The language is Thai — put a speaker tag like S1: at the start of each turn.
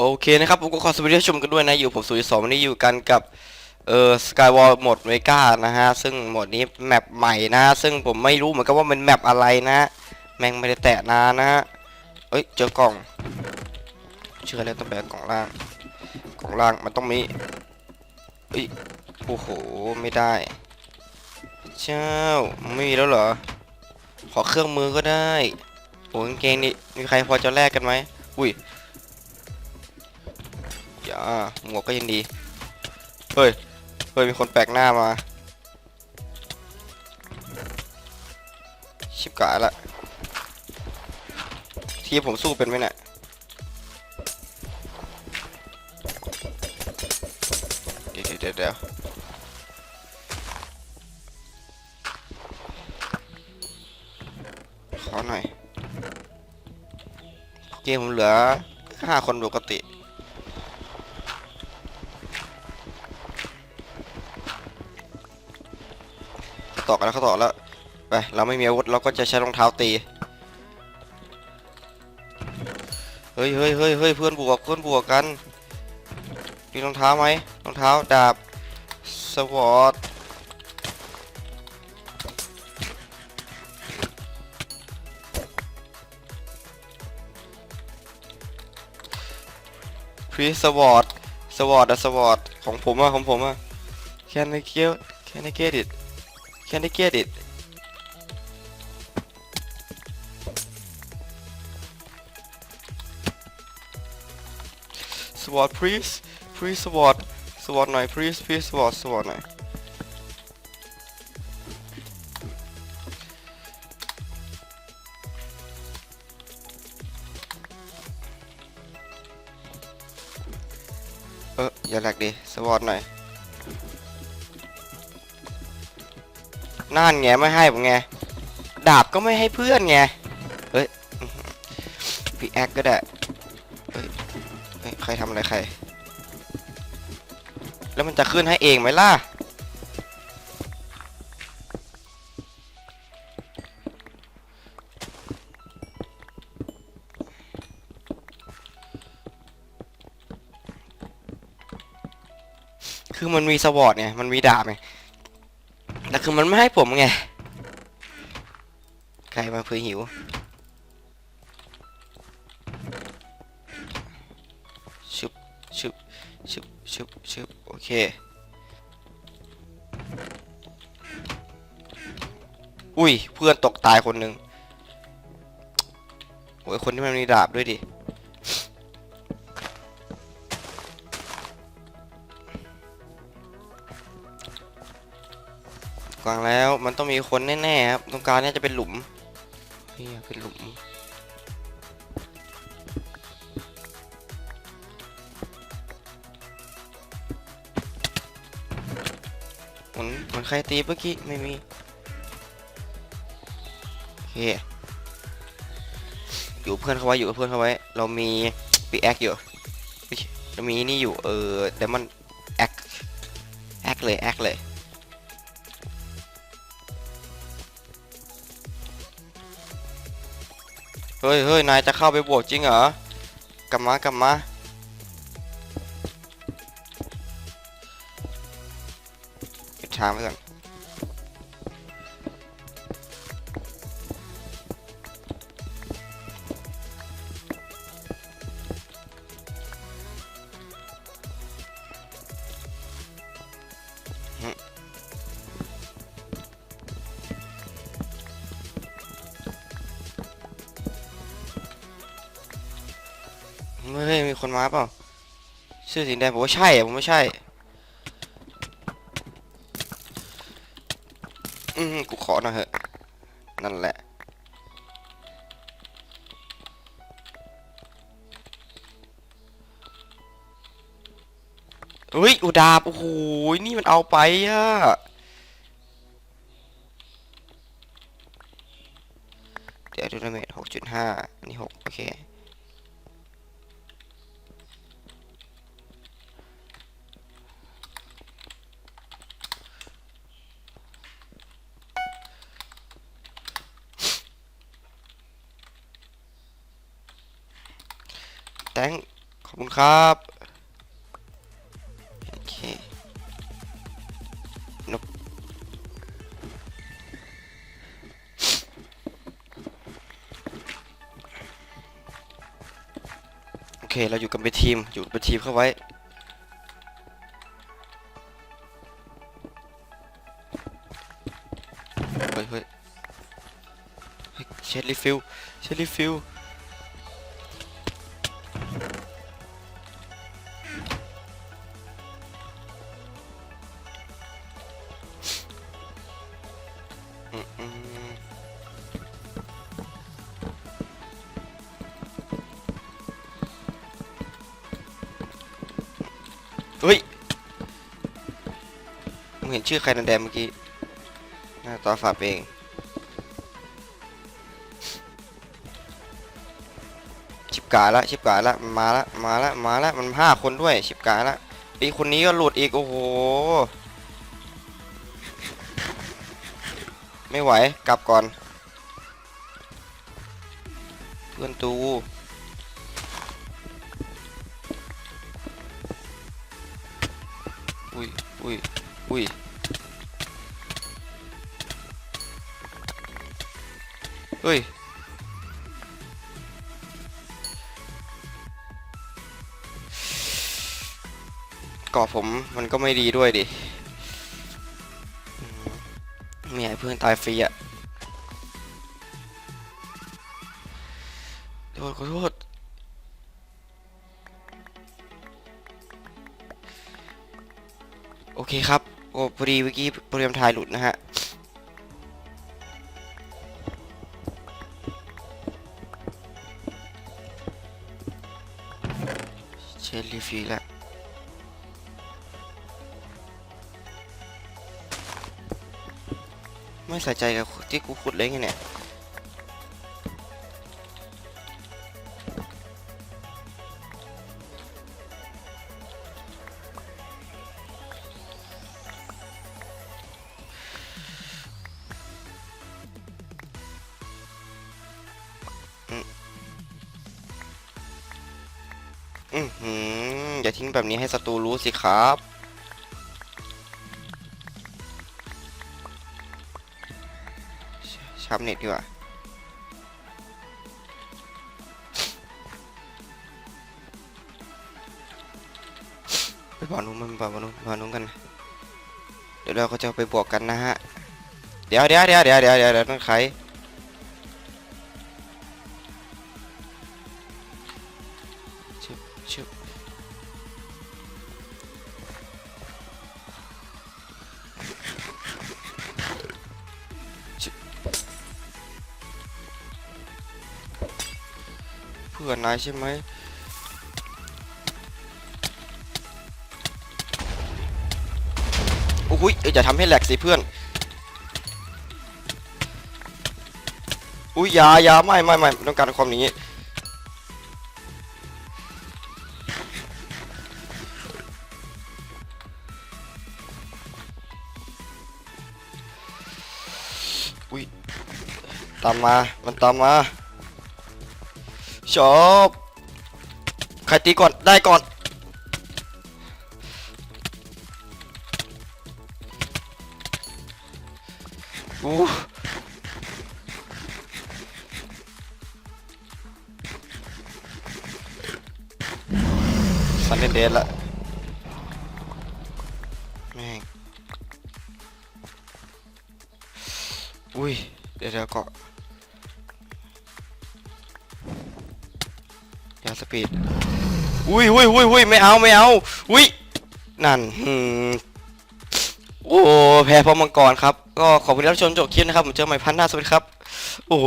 S1: โอเคนะครับผมก็ขอสวัสดีท่านชมกันด้วยนะอยู่ผมสุริสองวันนี้อยู่กันกับเอ่อสกายวอลโหมดเมกานะฮะซึ่งโหมดนี้แมปใหม่นะซึ่งผมไม่รู้เหมือนกันว่ามันแมปอะไรนะ แม่งไม่ได้แตะนานนะฮะเอ้ยเจอกล่อง เชื่อแล้วต้องแบกกล่องล่างกล่องล่างมันต้องมีเอ้ยโอ้โหไม่ได้เจ้าไม่มีแล้วเหรอขอเครื่องมือก็ได้โอ้กางเกงนี่มีใครพอจะแลกกันไหมอุ้ย อ่าหมวกก็ยังดี เฮ้ย เฮ้ย มีคนแปลกหน้ามา ชิบกายละ ทีผมสู้เป็นไหมเนี่ยเดี๋ยวเดี๋ยวเดี๋ยวเดี๋ยวขอหน่อย เกมผมเหลือห้าคนปกติ ต่อกันแล้วเขาต่อแล้วไปเราไม่มีอาวุธเราก็จะใช้รองเท้าตีเฮ้ยเฮ้ยเฮ้ยเฮ้ยเพื่อนบวกเพื่อนบวกกันมีรองเท้าไหมรองเท้าดาบสวอตพรีสวอตสวอตอะสวอตของผมอะของผมอะ Can I get Can I get it Can I get it สวอต please please สวอตสวอตหน่อย please please สวอตสวอตหน่อย เอออย่าแหลกดิสวอตหน่อย นั่นไงไม่ให้ผมไง ดาบก็ไม่ให้เพื่อนไง เฮ้ยพี่แอคก็ได้ เฮ้ย ใครทำอะไรใคร แล้วมันจะขึ้นให้เองไหมล่ะ คือมันมีสวอตไง มันมีดาบไง คือมันไม่ให้ผมไง ใครมาเพื่อหิว ชุบชุบชุบชุบชุบโอเค อุ้ย เพื่อนตกตายคนหนึ่งโอ้ยคนที่มันมีดาบด้วยดิ กวางแล้วมันต้องมีคนแน่ๆครับตรงกลางนี่จะเป็นหลุมนี่เป็นหลุมเหมือนเหมือนใครตีเมื่อกี้ไม่มีโอเคอยู่เพื่อนเขาไว้อยู่กับเพื่อนเขาไว้ เรามีปีแอคอยู่เฮ้ยเรามีนี่อยู่เออเดมอนแอคแอคเลยแอคเลย เฮ้ยเฮ้ยนายจะเข้าไปบวกจริงเหรอกลับมากลับมาปิดทางไปก่อน เฮ้ยมีคนมาเปล่าเสื้อสีแดงผมว่าใช่อะผมว่าใช่อืมกูขอหน่อยเถอะนั่นแหละเฮ้ยอุดาบโอ้โหนี่มันเอาไปอะเดี๋ยวดูดาเมจหกจุดห้าอันนี้หกโอเค แตงขอบคุณครับโอเคนกโอเค เราอยู่กันเป็นทีม อยู่เป็นทีมเข้าไว้เฮ้ยเฮ้ยเฮ้ยเชดรีฟิลเชดรีฟิล เฮ้ยมึงเห็นชื่อใครนันแดงเมื่อกี้หน้าตาฝาเองชิบกาละชิบกาละมันมาละมาละมาละมันห้าคนด้วยชิบกาละไอคนนี้ก็หลุดอีกโอ้โหไม่ไหวกลับก่อน เพื่อนตู อุ้ยอุ้ย อุ้ย เฮ้ยกาะผมมันก็ไม่ดีด้วยดิอืมไม่อยากให้เพื่อนตายฟรีอะโทษขอโทษ เคครับ โอ้พอดีเมื่อกี้โปรแกรมถ่ายหลุดนะฮะเชลลีฟรีแล้วไม่ใส่ใจกับที่กูขุดเลยไงเนี่ย อือหืออย่าทิ้งแบบนี้ให้ศัตรูรู้สิครับชชาร์ปเน็ตดีกว่าไปบอลนู้นมันบอลนู้นบอลนู้นกัน เดี๋ยวเราก็จะไปบวกกันนะฮะ เดี๋ยวเดี๋ยวเดี๋ยวเดี๋ยวเดี๋ยวเดี๋ยวเดี๋ยวนั่นใคร พื่อนนายใช่ไหมโอ้ยเอ้ยอย่าทำให้แหลกสิเพื่อน อุ้ยยายาไม่ไม่ไม่ไม่ต้องการความนี้ อุ้ยตามมา มันตามมา ชอบใครตีก่อนได้ก่อนอู้ซันเดนเดนละแม่งอุ้ยเดี๋ยวเดี๋ยวเกาะาสปีดอุ้ยอุ้ยอุ้ยอุ้ยไม่เอาไม่เอาอุ้ยนั่นโอ้แพ้เพราะมังกรครับ ก็ขอบคุณที่รับชมจบคลิปนะครับผมเจอใหม่พันหน้าสวัสดีครับ โอ้